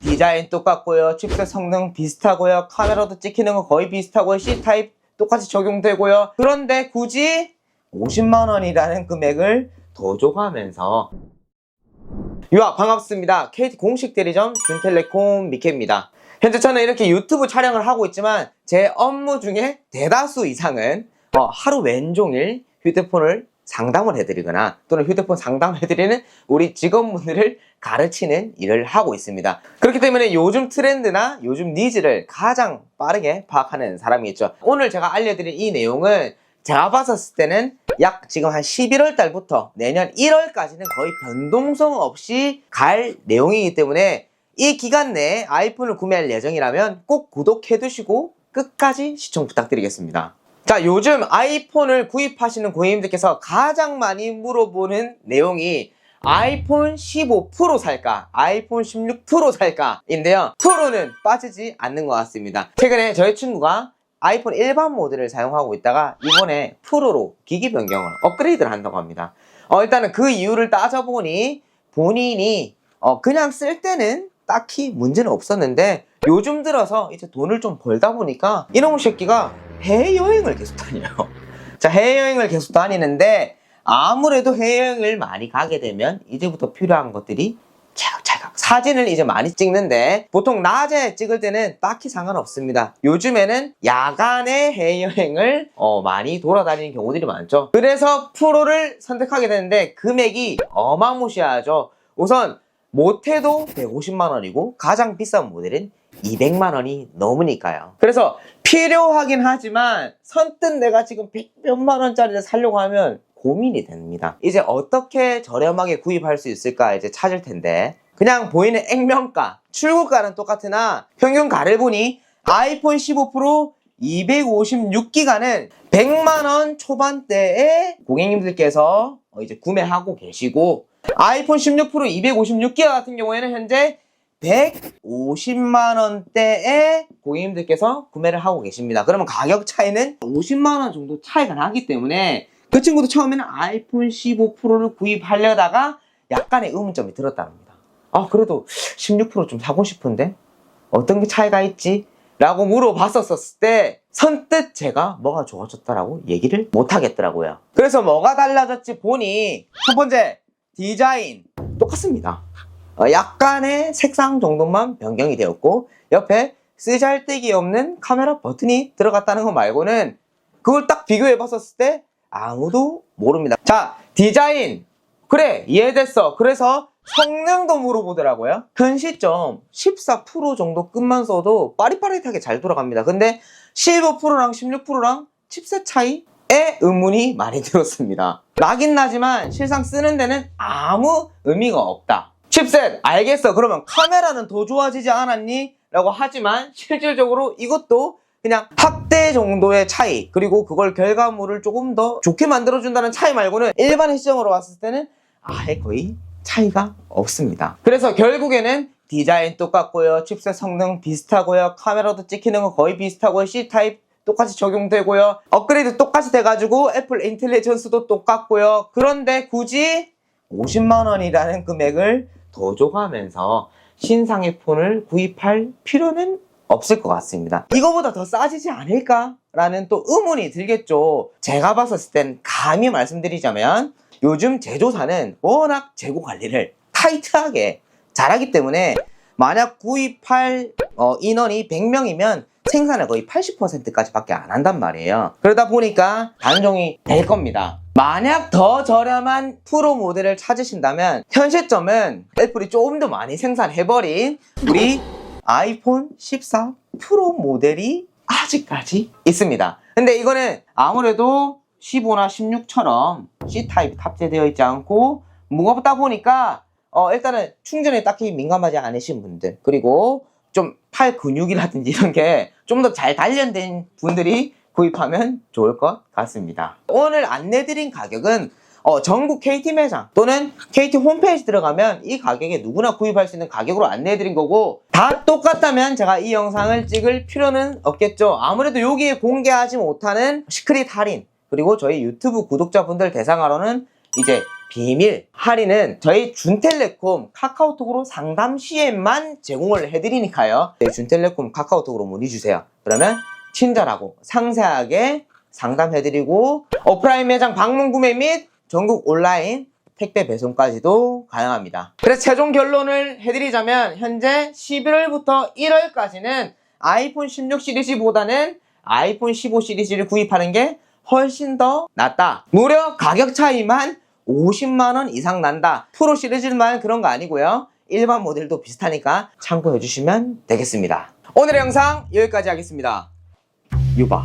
디자인 똑같고요. 칩셋 성능 비슷하고요. 카메라도 찍히는 거 거의 비슷하고요. C타입 똑같이 적용되고요. 그런데 굳이 50만 원이라는 금액을 더 줘가면서 유아 반갑습니다. KT 공식 대리점 준텔레콤 미케입니다. 현재 저는 이렇게 유튜브 촬영을 하고 있지만 제 업무 중에 대다수 이상은 어, 하루 왼종일 휴대폰을 상담을 해드리거나 또는 휴대폰 상담해드리는 우리 직원분들을 가르치는 일을 하고 있습니다. 그렇기 때문에 요즘 트렌드나 요즘 니즈를 가장 빠르게 파악하는 사람이겠죠. 오늘 제가 알려드릴 이 내용은 제가 봤었을 때는 약 지금 한 11월 달부터 내년 1월까지는 거의 변동성 없이 갈 내용이기 때문에 이 기간 내에 아이폰을 구매할 예정이라면 꼭 구독해 두시고 끝까지 시청 부탁드리겠습니다. 자, 요즘 아이폰을 구입하시는 고객님들께서 가장 많이 물어보는 내용이 아이폰 15 프로 살까? 아이폰 16 프로 살까? 인데요. 프로는 빠지지 않는 것 같습니다. 최근에 저희 친구가 아이폰 일반 모델을 사용하고 있다가 이번에 프로로 기기 변경을 업그레이드를 한다고 합니다. 어, 일단은 그 이유를 따져보니 본인이 어, 그냥 쓸 때는 딱히 문제는 없었는데 요즘 들어서 이제 돈을 좀 벌다 보니까 이놈의 새끼가 해외여행을 계속 다녀요. 자, 해외여행을 계속 다니는데 아무래도 해외여행을 많이 가게 되면 이제부터 필요한 것들이 차각차각 사진을 이제 많이 찍는데 보통 낮에 찍을 때는 딱히 상관없습니다. 요즘에는 야간에 해외여행을 어, 많이 돌아다니는 경우들이 많죠. 그래서 프로를 선택하게 되는데 금액이 어마무시하죠. 우선 못해도 150만 원이고 가장 비싼 모델은 200만 원이 넘으니까요. 그래서 필요하긴 하지만 선뜻 내가 지금 100 몇만 원짜리를 사려고 하면 고민이 됩니다. 이제 어떻게 저렴하게 구입할 수 있을까 이제 찾을 텐데 그냥 보이는 액면가, 출고가는 똑같으나 평균 가를 보니 아이폰 15 프로 256기가는 100만 원 초반대에 고객님들께서 어, 이제 구매하고 계시고 아이폰 16 프로 256기가 같은 경우에는 현재 150만 원대에 고객님들께서 구매를 하고 계십니다. 그러면 가격 차이는 50만 원 정도 차이가 나기 때문에 그 친구도 처음에는 아이폰 15 프로를 구입하려다가 약간의 의문점이 들었답니다. 아 그래도 16 프로 좀 사고 싶은데 어떤 게 차이가 있지? 라고 물어봤었을 때 선뜻 제가 뭐가 좋아졌다라고 얘기를 못 하겠더라고요. 그래서 뭐가 달라졌지 보니 첫 번째 디자인 똑같습니다. 어, 약간의 색상 정도만 변경이 되었고 옆에 쓰잘데기 없는 카메라 버튼이 들어갔다는 거 말고는 그걸 딱 비교해 봤었을 때 아무도 모릅니다. 자 디자인 그래 이해됐어. 그래서 성능도 물어보더라고요. 근 시점 14% 정도 끝만 써도 빠릿빠릿하게 잘 돌아갑니다. 근데 15 프로랑 16 프로랑 칩셋 차이? 에 의문이 많이 들었습니다. 나긴 나지만 실상 쓰는 데는 아무 의미가 없다. 칩셋 알겠어. 그러면 카메라는 더 좋아지지 않았니? 라고 하지만 실질적으로 이것도 그냥 확대 정도의 차이 그리고 그걸 결과물을 조금 더 좋게 만들어준다는 차이 말고는 일반 시점으로 봤을 때는 아예 거의 차이가 없습니다. 그래서 결국에는 디자인 똑같고요. 칩셋 성능 비슷하고요. 카메라도 찍히는 거 거의 비슷하고요. C타입 똑같이 적용되고요. 업그레이드 똑같이 돼가지고 애플 인텔리전스도 똑같고요. 그런데 굳이 50만 원이라는 금액을 더 줘가면서 신상의 폰을 구입할 필요는 없을 것 같습니다. 이거보다 더 싸지지 않을까 라는 또 의문이 들겠죠. 제가 봤었을 땐 감히 말씀드리자면 요즘 제조사는 워낙 재고 관리를 타이트하게 잘하기 때문에 만약 구입할 어, 인원이 100명이면 생산을 거의 80%까지 밖에 안 한단 말이에요. 그러다 보니까 단종이 될 겁니다. 만약 더 저렴한 프로 모델을 찾으신다면 현 시점은 애플이 조금 더 많이 생산해버린 우리 아이폰 14 프로 모델이 아직까지 있습니다. 근데 이거는 아무래도 15나 16처럼 C타입 탑재되어 있지 않고 무겁다 보니까 어, 일단은 충전에 딱히 민감하지 않으신 분들 그리고 좀 팔 근육이라든지 이런 게 좀 더 잘 단련된 분들이 구입하면 좋을 것 같습니다. 오늘 안내드린 가격은 어, 전국 KT 매장 또는 KT 홈페이지 들어가면 이 가격에 누구나 구입할 수 있는 가격으로 안내해드린 거고 다 똑같다면 제가 이 영상을 찍을 필요는 없겠죠. 아무래도 여기에 공개하지 못하는 시크릿 할인 그리고 저희 유튜브 구독자분들 대상으로는 이제 비밀 할인은 저희 준텔레콤 카카오톡으로 상담 시에만 제공을 해드리니까요. 저희 준텔레콤 카카오톡으로 문의 주세요. 그러면 친절하고 상세하게 상담해드리고 오프라인 매장 방문 구매 및 전국 온라인 택배 배송까지도 가능합니다. 그래서 최종 결론을 해드리자면 현재 11월부터 1월까지는 아이폰 16 시리즈보다는 아이폰 15 시리즈를 구입하는 게 훨씬 더 낫다. 무려 가격 차이만 50만원 이상 난다. 프로 시리즈만 그런 거 아니고요. 일반 모델도 비슷하니까 참고해 주시면 되겠습니다. 오늘의 영상 여기까지 하겠습니다. 유바.